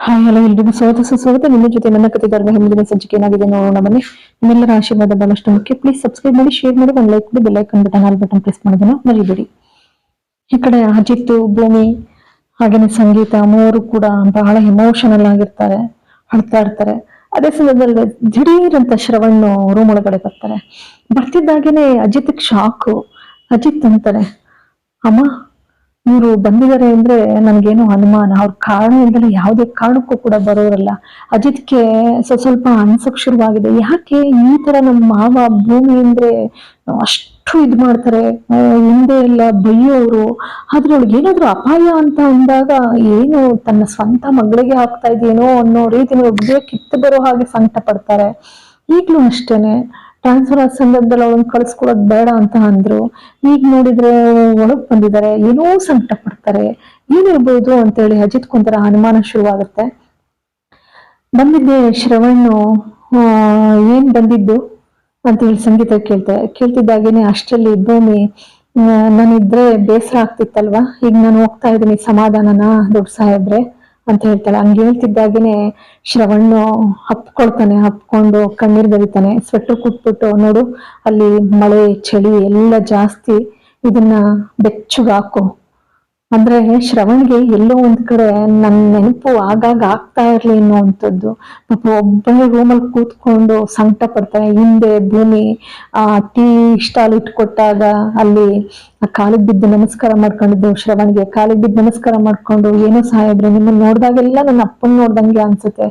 Hi hello ಎಲ್ರಿಗೂ ಸ್ವಾಗತ ಸುಸ್ವಾಗತ ನಿಮ್ಮ ಜೊತೆ ನನ್ನ ಕಥೆಗಾರರ ಹಿಂದಿನ ಸಂಚಿಕೆ ಏನಾಗಿದೆ ನೋಡೋಣ. ಬನ್ನಿ. ನಿಮ್ಮೆಲ್ಲರ ಆಶೀರ್ವಾದ ಬಹಳಷ್ಟು ಮುಖ್ಯ. ಪ್ಲೀಸ್ ಸಬ್ಸ್ಕ್ರೈಬ್ ಮಾಡಿ ಶೇರ್ ಮಾಡಿ, ಒಂದು ಲೈಕ್ ಕೊಡಿ bell icon button all button press ಮಾಡೋದನ್ನ ಮರಿಬೇಡಿ. ಈ ಕಡೆ ಅಜಿತ್, ಭೂಮಿ, ಹಾಗೇನೆ ಸಂಗೀತ ಮೂವರು ಕೂಡ ಬಹಳ ಎಮೋಷನಲ್ ಆಗಿರ್ತಾರೆ, ಅಳ್ತಾ ಇರ್ತಾರೆ. ಅದೇ ಸಂದರ್ಭದಲ್ಲಿ ದಿಢೀರ್ ಅಂತ ಶ್ರವಣ್ ರೂಮ್ ಒಳಗಡೆ ಬರ್ತಾರೆ. ಬರ್ತಿದ್ದಾಗೇನೆ ಅಜಿತ್ ಶಾಕು ಅಜಿತ್ ಅಂತಾರೆ, ಅಮ್ಮ ಇವರು ಬಂದಿದ್ದಾರೆ ಅಂದ್ರೆ ನನ್ಗೇನು ಅನುಮಾನ. ಅವ್ರ ಕಾರಣ ಇಲ್ದಲೆ ಯಾವುದೇ ಕಾರಣಕ್ಕೂ ಕೂಡ ಬರೋರಲ್ಲ. ಅಜಿತ್ಗೆ ಸ್ವಲ್ಪ ಅನ್ಸಕ್ ಶುರುವಾಗಿದೆ. ಯಾಕೆ ಈ ತರ ನಮ್ಮ ಮಾವ ಭೂಮಿ ಅಂದ್ರೆ ಅಷ್ಟು ಇದ್ ಮಾಡ್ತಾರೆ? ಹಿಂದೆ ಎಲ್ಲ ಬೈಯೋರು. ಆದ್ರೆ ಅವ್ಳಿಗೆ ಏನಾದ್ರು ಅಪಾಯ ಅಂತ ಅಂದಾಗ ಏನು ತನ್ನ ಸ್ವಂತ ಮಗಳಿಗೆ ಆಗ್ತಾ ಇದೆಯೇನೋ ಅನ್ನೋ ರೀತಿ ಒಬ್ಬ ಕಿತ್ತು ಬರೋ ಹಾಗೆ ಸಂಕಟ ಪಡ್ತಾರೆ ಈಗ್ಲೂ ಅಷ್ಟೇನೆ. ಟ್ರಾನ್ಸ್ಫರ್ ಸಂದರ್ಭದಲ್ಲಿ ಅವಳನ್ನ ಕಳ್ಸ್ಕೊಳೋದ್ ಬೇಡ ಅಂತ ಅಂದ್ರು. ಈಗ ನೋಡಿದ್ರೆ ಒಳಗ್ ಬಂದಿದ್ದಾರೆ ಏನೋ ಸಂಕಟ ಪಡ್ತಾರೆ ಏನಿರ್ಬೋದು ಅಂತೇಳಿ ಅಜಿತ್ ಕುಂತರ ಅನುಮಾನ ಶುರುವಾಗುತ್ತೆ. ಬಂದಿದ್ದೆ ಶ್ರವಣ್ಣು ಏನ್ ಬಂದಿದ್ದು ಅಂತ ಹೇಳಿ ಸಂಗೀತ ಕೇಳ್ತೆ, ಕೇಳ್ತಿದ್ದಾಗೇನೆ ಅಷ್ಟರಲ್ಲಿ ಭೂಮಿ ನಾನಿದ್ರೆ ಬೇಸರ ಆಗ್ತಿತ್ತಲ್ವಾ? ಈಗ ನಾನು ಹೋಗ್ತಾ ಇದ್ದೀನಿ, ಸಮಾಧಾನನ, ದೊಡ್ಡ ಸಾಹೇಬ್ರೆ? ಅಂತ ಹೇಳ್ತಾಳೆ. ಹಂಗೆ ಹೇಳ್ತಿದ್ದಾಗೇನೆ ಶ್ರವಣ್ಣು ಹಪ್ಕೊಳ್ತಾನೆ, ಹಪ್ಕೊಂಡು ಕಣ್ಣೀರ್ ಬರೀತಾನೆ. ಸ್ವೆಟರ್ ಕುಟ್ಬಿಟ್ಟು ನೋಡು, ಅಲ್ಲಿ ಮಳೆ, ಚಳಿ ಎಲ್ಲ ಜಾಸ್ತಿ. ಇದನ್ನ ಬೆಚ್ಚಗೆ ಹಾಕು ಅಂದ್ರೆ ಶ್ರವಣ್ಗೆ ಎಲ್ಲೋ ಒಂದ್ ಕಡೆ ನನ್ ನೆನಪು ಆಗಾಗ ಆಗ್ತಾ ಇರ್ಲಿ ಅನ್ನುವಂಥದ್ದು. ಪಾಪ ಒಬ್ಬನೇ ರೂಮಲ್ಲಿ ಕೂತ್ಕೊಂಡು ಸಂಕಟ ಪಡ್ತಾನೆ ಹಿಂದೆ ಭೂಮಿ, ಆ ಟೀ ಸ್ಟಾಲ್ ಇಟ್ಕೊಟ್ಟಾಗ ಅಲ್ಲಿ ಕಾಲಿಗೆ ಬಿದ್ದು ನಮಸ್ಕಾರ ಮಾಡ್ಕೊಂಡಿದ್ದು ಶ್ರವಣ್ಗೆ. ಕಾಲಿಗೆ ಬಿದ್ದು ನಮಸ್ಕಾರ ಮಾಡ್ಕೊಂಡು ಏನೋ ಸಾಹೇಬ್ರೆ ನಿಮ್ಮನ್ನ ನೋಡ್ದಾಗೆಲ್ಲ ನನ್ನ ಅಪ್ಪನ್ ನೋಡ್ದಂಗೆ ಅನ್ಸುತ್ತೆ.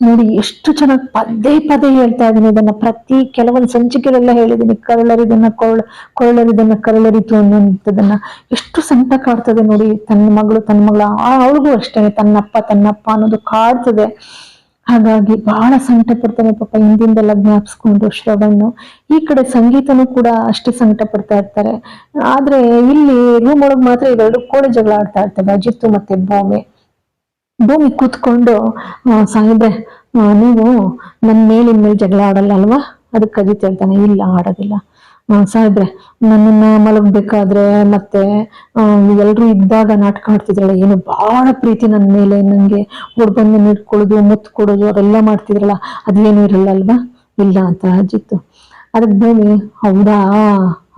ನೋಡಿ, ಎಷ್ಟು ಚೆನ್ನಾಗಿ ಪದೇ ಪದೇ ಹೇಳ್ತಾ ಇದ್ದೀನಿ ಇದನ್ನ. ಪ್ರತಿ ಕೆಲವೊಂದು ಸಂಚಿಕೆಗಳೆಲ್ಲ ಹೇಳಿದೀನಿ ಕರಳರಿದನ್ನ ಕೊರಳ ಕೊರಳರಿದನ್ನ ಕರಳರಿತು ಅನ್ನೋಂಥದ್ದನ್ನ ಎಷ್ಟು ಸಂಕಟ ಕಾಡ್ತದೆ ನೋಡಿ, ತನ್ನ ಮಗಳು, ತನ್ನ ಮಗಳ ಅವಳಿಗೂ ಅಷ್ಟೇ, ತನ್ನಪ್ಪ ತನ್ನಪ್ಪ ಅನ್ನೋದು ಕಾಡ್ತದೆ. ಹಾಗಾಗಿ ಬಹಳ ಸಂಕಟ ಪಡ್ತಾನೆ ಪಾಪ, ಹಿಂದಿಂದೆಲ್ಲ ಜ್ಞಾಪಿಸ್ಕೊಂಡು ಶ್ರವಣ್ಣು ಈ ಕಡೆ ಸಂಗೀತನೂ ಕೂಡ ಅಷ್ಟೇ ಸಂಕಟ ಪಡ್ತಾ ಇರ್ತಾರೆ. ಆದ್ರೆ ಇಲ್ಲಿ ರೂಮ್ ಒಳಗೆ ಮಾತ್ರ ಇವೆರಡು ಕೋಳಿ ಜಗಳ ಆಡ್ತಾ ಇರ್ತವೆ, ಅಜಿತ್ತು ಮತ್ತೆ ಭೂಮಿ ಭೂಮಿ ಕೂತ್ಕೊಂಡು ಸಾಹೇಬ್ರೆ ನೀವು ನನ್ನ ಮೇಲೆ ಇನ್ಮೇಲೆ ಜಗಳ ಆಡಲ್ಲ ಅಲ್ವಾ ಅದಕ್ಕೆ ಅಜಿತ್ ಹೇಳ್ತಾನೆ ಇಲ್ಲ, ಆಡೋದಿಲ್ಲ. ಸಾಹೇಬ್ರೆ, ನನ್ನನ್ನ ಮಲಗಬೇಕಾದ್ರೆ ಮತ್ತೆ ಎಲ್ಲರೂ ಇದ್ದಾಗ ನಾಟಕ ಆಡ್ತಿದ್ರಲ್ಲ, ಏನು ಬಹಳ ಪ್ರೀತಿ ನನ್ನ ಮೇಲೆ. ನನಗೆ ಹುಡ್ಬಂದು ಇಟ್ಕೊಳ್ಳೋದು ಮುತ್ತು ಕೊಡೋದು ಅವರೆಲ್ಲ ಮಾಡ್ತಿದ್ರಲ್ಲ ಅದೇನು ಇರಲ್ಲ ಅಲ್ವಾ ಇಲ್ಲ ಅಂತ ಅಜಿತ್ತು. ಅದಕ್ಕೆ ಭೂಮಿ, ಹೌದಾ?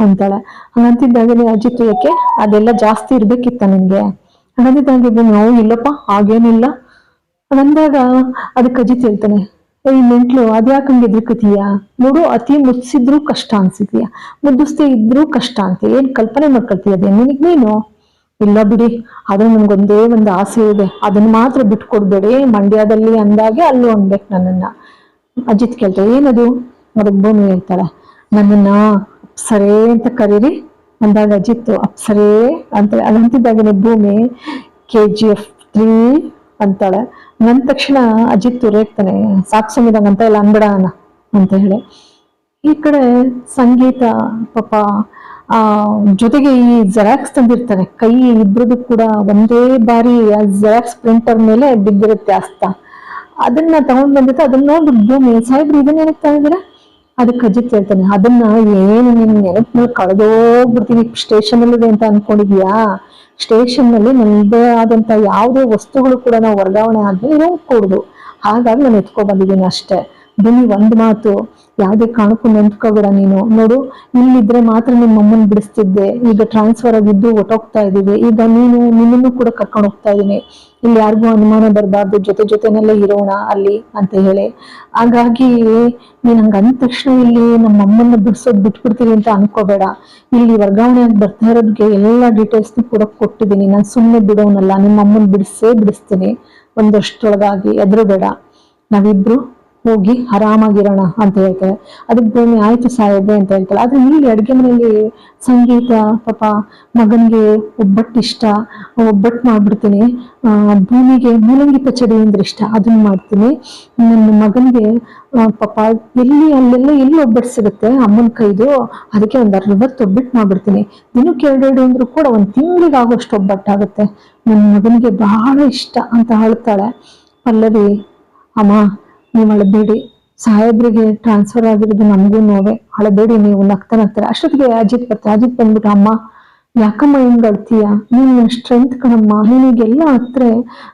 ಅಂತಾಳೆ. ಹಂಗಂತಿದ್ದಾಗಲೇ ಅಜಿತ್ ಯಾಕೆ? ಅದೆಲ್ಲ ಜಾಸ್ತಿ ಇರ್ಬೇಕಿತ್ತ ನಿನ್ಗೆ? ಭೂಮಿ ನೋವು ಇಲ್ಲಪ್ಪ, ಹಾಗೇನಿಲ್ಲ. ಅಂದಾಗ ಅದಕ್ಕೆ ಅಜಿತ್ ಹೇಳ್ತಾನೆ ಏಯ್ ನೆಂಟ್ಲು ಅದ್ಯಾಕೆ ಹಂಗೆ ಎದ್ರಿಕತೀಯ ನೋಡು, ಅತಿ ಮುಚ್ಚಿದ್ರು ಕಷ್ಟ ಅನ್ಸಿದ್ಯಾ? ಮುದ್ದಿಸ್ದೇ ಇದ್ರೂ ಕಷ್ಟ ಅಂತ. ಏನ್ ಕಲ್ಪನೆ ಮಾಡ್ಕೊಳ್ತೀಯ ಅದೇ? ನಿನಗ್ ನೀನು? ಇಲ್ಲ ಬಿಡಿ ಅದು ನನ್ಗೊಂದೇ ಒಂದು ಆಸೆ ಇದೆ. ಅದನ್ನ ಮಾತ್ರ ಬಿಟ್ಕೊಡ್ಬೇಡಿ. ಮಂಡ್ಯದಲ್ಲಿ ಅಂದಾಗೆ ಅಲ್ಲೂ ಅನ್ಬೇಕು ನನ್ನನ್ನ. ಅಜಿತ್ ಕೇಳ್ತಾರೆ ಏನದು? ಅದಕ್ಕೆ ಭೂಮಿ ಹೇಳ್ತಾಳೆ ನನ್ನನ್ನ ಸರಿ ಅಂತ ಕರೀರಿ. ಅಂದಾಗ ಅಜಿತ್ತು, ಅಪ್ಸರೇ ಅಂತ ಅದಂತಿದ್ದಾಗನೆ ಭೂಮಿ ಕೆ ಜಿ ಎಫ್ ತ್ರೀ ಅಂತಾಳೆ. ನನ್ನ ತಕ್ಷಣ ಅಜಿತ್ ರೇಗ್ತಾನೆ, ಸಾಕು ಸುಮ್ಮಿದಂಗ ಅಂತ ಇಲ್ಲ ಅನ್ಬೇಡ ಅನ್ನ ಅಂತ ಹೇಳಿ. ಈ ಕಡೆ ಸಂಗೀತ ಪಾಪ, ಆ, ಜೊತೆಗೆ ಈ ಜೆರಾಕ್ಸ್ ತಂದಿರ್ತಾನೆ. ಕೈ ಇಬ್ಬರದು ಕೂಡ ಒಂದೇ ಬಾರಿ ಆ ಜೆರಾಕ್ಸ್ ಪ್ರಿಂಟರ್ ಮೇಲೆ ಬಿದ್ದಿರುತ್ತೆ ಅಸ್ತ. ಅದನ್ನ ತಗೊಂಡ್ ಬಂದಿತ್ತು ಅದನ್ನ ನೋಡಿ ಭೂಮಿ, ಸಾಹೇಬ್ರು ಇದನ್ನ ಏನಕ್ಕೆ ತಗೊಂಡಿರ ಅದಕ್ಕೆ ಅಜಿತ್ ಹೇಳ್ತಾನೆ. ಅದನ್ನ ಏನು ನಿನ್ ನೆನಪಿನಲ್ಲಿ ಕಳೆದೋಗ್ಬಿಡ್ತೀನಿ. ಸ್ಟೇಷನ್ ಅಲ್ಲಿದೆ ಅಂತ ಅನ್ಕೊಂಡಿದ್ಯಾ? ಸ್ಟೇಷನ್ನಲ್ಲಿ ನನ್ನದೇ ಆದಂತ ಯಾವುದೇ ವಸ್ತುಗಳು ಕೂಡ ನಾವು ವರ್ಗಾವಣೆ ಆದ್ಮೇಲೆ ಕೊಡುದು ಹಾಗಾಗಿ ನಾನು ಎತ್ಕೊ ಬಂದಿದ್ದೀನಿ ಅಷ್ಟೇ. ಭೂಮಿ ಒಂದ್ ಮಾತು. ಯಾವುದೇ ಕಾರಣಕ್ಕೂ ನೆನ್ಕೋಬೇಡ ನೀನು. ನೋಡು, ಇಲ್ಲಿದ್ರೆ ಮಾತ್ರ ನಿಮ್ಮ ಅಮ್ಮನ್ ಬಿಡಿಸ್ತಿದ್ದೆ. ಈಗ ಟ್ರಾನ್ಸ್ಫರ್ ಆಗಿದ್ದು ಹೊಟ್ಟೋಗ್ತಾ ಇದೀವಿ ಈಗ ನೀನು ನಿನ್ನನ್ನು ಕೂಡ ಕರ್ಕೊಂಡು ಹೋಗ್ತಾ ಇದೀನಿ ಇಲ್ಲಿ ಯಾರಿಗೂ ಅನುಮಾನ ಬರಬಾರ್ದು. ಜೊತೆ ಜೊತೆನೆಲ್ಲ ಇರೋಣ ಅಲ್ಲಿ ಅಂತ ಹೇಳಿ. ಹಾಗಾಗಿ ನೀನ್ ಹಂಗ ಅಂದ ತಕ್ಷಣ ಇಲ್ಲಿ ನಮ್ಮ ಅಮ್ಮನ್ನ ಬಿಡ್ಸೋದ್ ಬಿಟ್ಬಿಡ್ತೀನಿ ಅಂತ ಅನ್ಕೋಬೇಡ. ಇಲ್ಲಿ ವರ್ಗಾವಣೆ ಆಗಿ ಬರ್ತಾ ಇರೋದ್ಗೆ ಎಲ್ಲ ಡೀಟೇಲ್ಸ್ ಕೂಡ ಕೊಟ್ಟಿದ್ದೀನಿ. ನಾನು ಸುಮ್ಮನೆ ಬಿಡೋನಲ್ಲ. ನಿಮ್ಮ ಅಮ್ಮನ್ ಬಿಡಿಸೇ ಬಿಡಿಸ್ತೀನಿ. ಒಂದಷ್ಟೊಳಗಾಗಿ ಎದುರುಬೇಡ ನಾವಿಬ್ರು ಹೋಗಿ ಆರಾಮಾಗಿರೋಣ ಅಂತ ಹೇಳ್ತಾರೆ. ಅದಕ್ಕೆ ಭೂಮಿ ಆಯ್ತು ಸಾಯಬೆ ಅಂತ ಹೇಳ್ತಾರೆ. ಆದ್ರೆ ಇಲ್ಲಿ ಅಡುಗೆ ಮನೆಯಲ್ಲಿ ಸಂಗೀತ, ಪಾಪ ಮಗನಿಗೆ ಒಬ್ಬಟ್ಟು ಇಷ್ಟ ಒಬ್ಬಟ್ಟು ಮಾಡ್ಬಿಡ್ತೀನಿ. ಭೂಮಿಗೆ ಮೂಲಂಗಿ ಪಚಡಿ ಅಂದ್ರೆ ಇಷ್ಟ, ಅದನ್ನ ಮಾಡ್ತೀನಿ. ನನ್ನ ಮಗನಿಗೆ ಪಾಪ ಎಲ್ಲಿ, ಅಲ್ಲೆಲ್ಲ ಎಲ್ಲಿ ಒಬ್ಬಟ್ಟು ಸಿಗುತ್ತೆ? ಅಮ್ಮನ ಕೈದು, ಅದಕ್ಕೆ ಒಂದ್ ಅರವತ್ತು ಒಬ್ಬಟ್ಟು ಮಾಡ್ಬಿಡ್ತೀನಿ. ದಿನಕ್ಕೆ ಎರಡೆರಡು ಅಂದ್ರು ಕೂಡ ಒಂದ್ ತಿಂಗಳಿಗೆ ಆಗೋಷ್ಟು ಒಬ್ಬಟ್ಟಾಗುತ್ತೆ ನನ್ನ ಮಗನಿಗೆ ಬಹಳ ಇಷ್ಟ ಅಂತ ಹೇಳ್ತಾಳೆ. ಪಲ್ಲವಿ ಅಮ್ಮ ನೀವು ಅಳಬೇಡಿ. ಸಾಹೇಬ್ರಿಗೆ ಟ್ರಾನ್ಸ್ಫರ್ ಆಗಿರೋದು ನಮಗೂ ನೋವೆ. ಅಳಬೇಡಿ ನೀವು, ನಗ್ತ ನಗ್ತಾರೆ ಅಷ್ಟೊತ್ತಿಗೆ ಅಜಿತ್ ಬರ್ತಾರೆ. ಅಜಿತ್ ಬಂದ್ಬಿಟ್ಟು, ಅಮ್ಮ, ಯಾಕಮ್ಮ ಹಿಂಗ್ ಅಳ್ತೀಯ? ನೀನು ಸ್ಟ್ರೆಂತ್ ಕಣಮ್ಮ. ನಿನಗೆಲ್ಲ ಹತ್ರ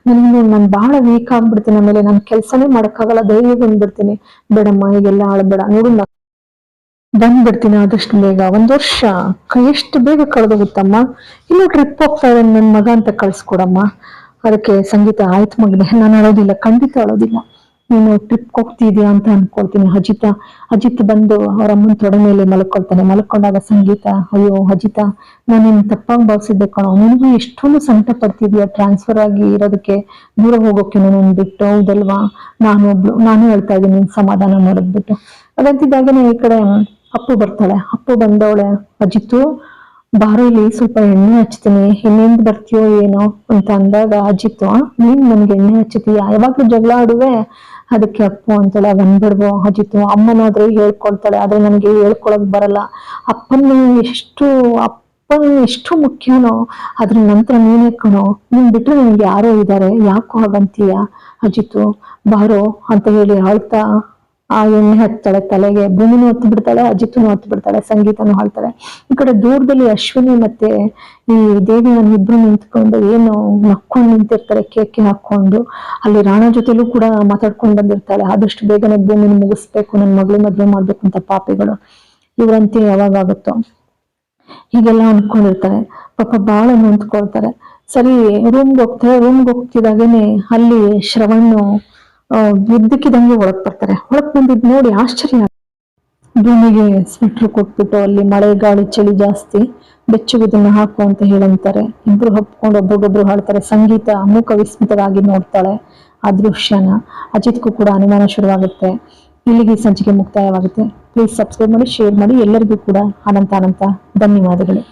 ನನಗೆ ನಾನು ಬಹಳ ವೀಕ್ ಆಗ್ಬಿಡ್ತೀನಿ. ಆಮೇಲೆ ನಾನು ಕೆಲಸನೇ ಮಾಡಕ್ಕಾಗಲ್ಲ. ಧೈರ್ಯ ಬಂದ್ಬಿಡ್ತೀನಿ. ಬೇಡಮ್ಮ, ಈಗೆಲ್ಲ ಆಳ್ಬೇಡ ನೋಡು ಬಂದ್ಬಿಡ್ತೀನಿ ಆದಷ್ಟು ಬೇಗ. ಒಂದ್ ವರ್ಷ ಎಷ್ಟು ಬೇಗ ಕಳೆದೋಗುತ್ತಮ್ಮ? ಇನ್ನು ಟ್ರಿಪ್ ಹೋಗ್ತಾ ಇದ್ದಾನೆ ನನ್ನ ಮಗ ಅಂತ ಕಳ್ಸ್ಕೊಡಮ್ಮ. ಅದಕ್ಕೆ ಸಂಗೀತ, ಆಯ್ತು ಮಗನೇ, ನಾನು ಅಳೋದಿಲ್ಲ. ಖಂಡಿತ ಅಳೋದಿಲ್ಲ. ನೀನು ಟ್ರಿಪ್ ಹೋಗ್ತಿದ್ಯಾ ಅಂತ ಅನ್ಕೊಳ್ತೀನಿ. ಅಜಿತ, ಅಜಿತ್ ಬಂದು ಅವ್ರ ಅಮ್ಮನ ತೊಡೆ ಮೇಲೆ ಮಲ್ಕೊಳ್ತಾನೆ. ಮಲ್ಕೊಂಡಾಗ ಸಂಗೀತ, ಅಯ್ಯೋ ಅಜಿತ, ನಾನು ನಿನ್ ತಪ್ಪಾಗಿ ಭಾವಿಸಿದ್ದೆ ಕಣೋ. ನಿನಗೂ ಎಷ್ಟೊಂದು ಸಂಕಟ ಪಡ್ತಿದ್ಯಾ ಟ್ರಾನ್ಸ್ಫರ್ ಆಗಿ ಇರೋದಕ್ಕೆ. ದೂರ ಹೋಗೋಕೆ ನಾನು ಬಿಟ್ಟು ಹೌದಲ್ವಾ? ನಾನು ಒಬ್ಳು, ನಾನು ಹೇಳ್ತಾ ಇದ್ದೀನಿ ನಿನ್ ಸಮಾಧಾನ ಮಾಡಿದ್ಬಿಟ್ಟು ಅದಂತಿದ್ದಾಗನೇ ಈ ಕಡೆ ಅಪ್ಪು ಬರ್ತಾಳೆ. ಅಪ್ಪು ಬಂದವಳೆ, ಅಜಿತು ಬಾರಿಲಿ ಸ್ವಲ್ಪ ಎಣ್ಣೆ ಹಚ್ತೀನಿ. ಎಣ್ಣೆಯಿಂದ ಬರ್ತೀಯೋ ಏನೋ? ಅಂತ ಅಂದಾಗ ಅಜಿತ್ತು ನೀನ್ ನನ್ಗೆ ಎಣ್ಣೆ ಹಚ್ಚತೀಯ ಯಾವಾಗ್ಲೂ ಜಗಳ ಆಡುವೆ. ಅದಕ್ಕೆ ಅಪ್ಪು ಅಂತಾಳೆ ಬಂದ್ಬಿಡ್ಬೋ ಅಜಿತು, ಅಮ್ಮನಾದ್ರೆ ಹೇಳ್ಕೊಳ್ತಾಳೆ, ಆದ್ರೆ ನನಗೆ ಹೇಳ್ಕೊಳಕ್ ಬರಲ್ಲ. ಅಪ್ಪನ ಎಷ್ಟು ಅಪ್ಪನ ಎಷ್ಟು ಮುಖ್ಯನೋ, ಅದ್ರ ನಂತರ ನೀನೇ ಕಣೋ. ನೀನ್ ಬಿಟ್ರೆ ನನಗೆ ಯಾರೋ ಇದ್ದಾರೆ ಯಾಕೋ ಹಾಗಂತೀಯ? ಅಜಿತು, ಬಾರೋ, ಅಂತ ಹೇಳಿ ಅಳ್ತಾ ಆ ಎಣ್ಣೆ ಹತ್ತಾಳೆ ತಲೆಗೆ, ಭೂಮಿನೂ ಹೊತ್ತು ಬಿಡ್ತಾಳೆ ಅಜಿತ್ನು ಹೊತ್ತು ಬಿಡ್ತಾಳೆ, ಸಂಗೀತನೂ ಹಾಳ್ತಾಳೆ ಈ ಕಡೆ ದೂರದಲ್ಲಿ ಅಶ್ವಿನಿ ಮತ್ತೆ ಈ ದೇವಿಯನ್ ಇಬ್ರು ನಿಂತ್ಕೊಂಡು ಏನು ನಕ್ಕೊಂಡು ನಿಂತಿರ್ತಾರೆ, ಕೇಕೆ ಹಾಕೊಂಡು ಅಲ್ಲಿ ರಾಣ ಜೊತೆಲೂ ಕೂಡ ಮಾತಾಡ್ಕೊಂಡು ಬಂದಿರ್ತಾಳೆ. ಆದಷ್ಟು ಬೇಗನೆ ಭೂಮಿನ ಮುಗಿಸ್ಬೇಕು, ನನ್ನ ಮಗಳು ಮದ್ವೆ ಮಾಡ್ಬೇಕು ಅಂತ ಪಾಪಿಗಳು. ಇವರಂತೆ ಯಾವಾಗ ಆಗುತ್ತೋ. ಹೀಗೆಲ್ಲ ಅನ್ಕೊಂಡಿರ್ತಾರೆ. ಪಾಪ ಬಹಳ ನೊಂದ್ಕೊಳ್ತಾರೆ. ಸರಿ ರೂಮ್ಗೆ ಹೋಗ್ತಾರೆ ರೂಮ್ಗೆ ಹೋಗ್ತಿದಾಗೇನೆ ಅಲ್ಲಿ ಶ್ರವಣ್ಣು ಇದ್ದಕ್ಕಿದಂಗೆ ಒಳಗ್ ಬರ್ತಾರೆ. ಒಳಗ್ ಬಂದಿದ್ ನೋಡಿ ಆಶ್ಚರ್ಯ. ಭೂಮಿಗೆ ಸ್ವೆಟ್ರ್ ಕೊಟ್ಬಿಟ್ಟು ಅಲ್ಲಿ ಮಳೆ, ಗಾಳಿ, ಚಳಿ ಜಾಸ್ತಿ. ಬೆಚ್ಚಗೆ ಇದನ್ನ ಹಾಕು ಅಂತ ಹೇಳಂತಾರೆ. ಇಬ್ರು ಹಪ್ಕೊಂಡು ಒಬ್ರಿಗೊಬ್ರು ಹಾಡ್ತಾರೆ. ಸಂಗೀತ ಅಮೂಕ ವಿಸ್ಮಿತವಾಗಿ ನೋಡ್ತಾಳೆ ಆ ದೃಶ್ಯನ. ಅಜಿತ್ಗೂ ಕೂಡ ಅನುಮಾನ ಶುರುವಾಗುತ್ತೆ. ಇಲ್ಲಿಗೆ ಸಂಚಿಕೆ ಮುಕ್ತಾಯವಾಗುತ್ತೆ. ಪ್ಲೀಸ್ ಸಬ್ಸ್ಕ್ರೈಬ್ ಮಾಡಿ ಶೇರ್ ಮಾಡಿ. ಎಲ್ಲರಿಗೂ ಕೂಡ ಅನಂತ ಅನಂತ ಧನ್ಯವಾದಗಳು.